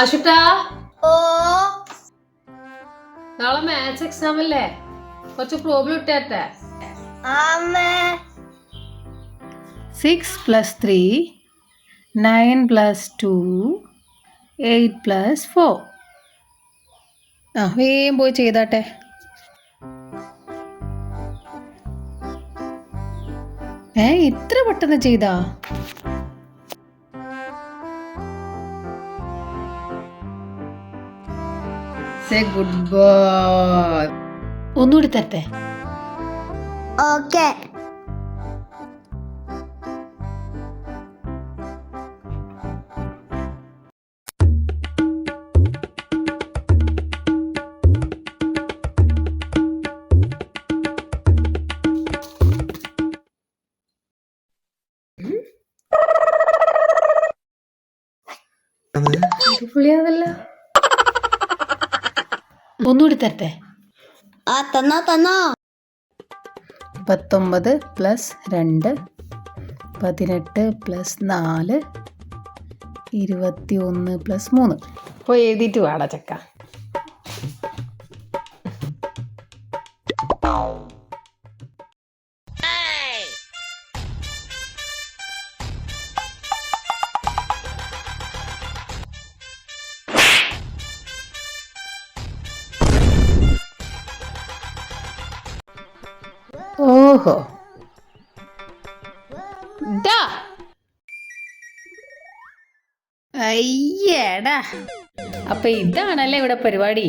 ആശുട്ടാ? ഓ. നാളെ maths exam അല്ലേ? കുറച്ച് problem ഇട്ടേട്ടെ. Six plus three nine plus two eight plus four ആ വേഗം പോയി ചെയ്താട്ടെ. ഏ ഇത്ര പെട്ടെന്ന് ചെയ്താ? ഗുഡ് ബോയ് ഒന്നുകൂടി തരട്ടെ. ഓക്കെ അടിപൊളിയാതല്ല ഒന്നുകൂടി തരട്ടെ. ആ തന്നോ തന്നോ. പത്തൊമ്പത് പ്ലസ് രണ്ട് പതിനെട്ട് പ്ലസ് നാല് ഇരുപത്തി ഒന്ന് പ്ലസ് മൂന്ന്. അപ്പോൾ എഴുതിയിട്ട് വാടാ ചക്ക. ഓഹോ അയ്യടാ അയ്യേടാ. അപ്പൊ ഇതാണല്ലേ ഇവിടെ പരിപാടി?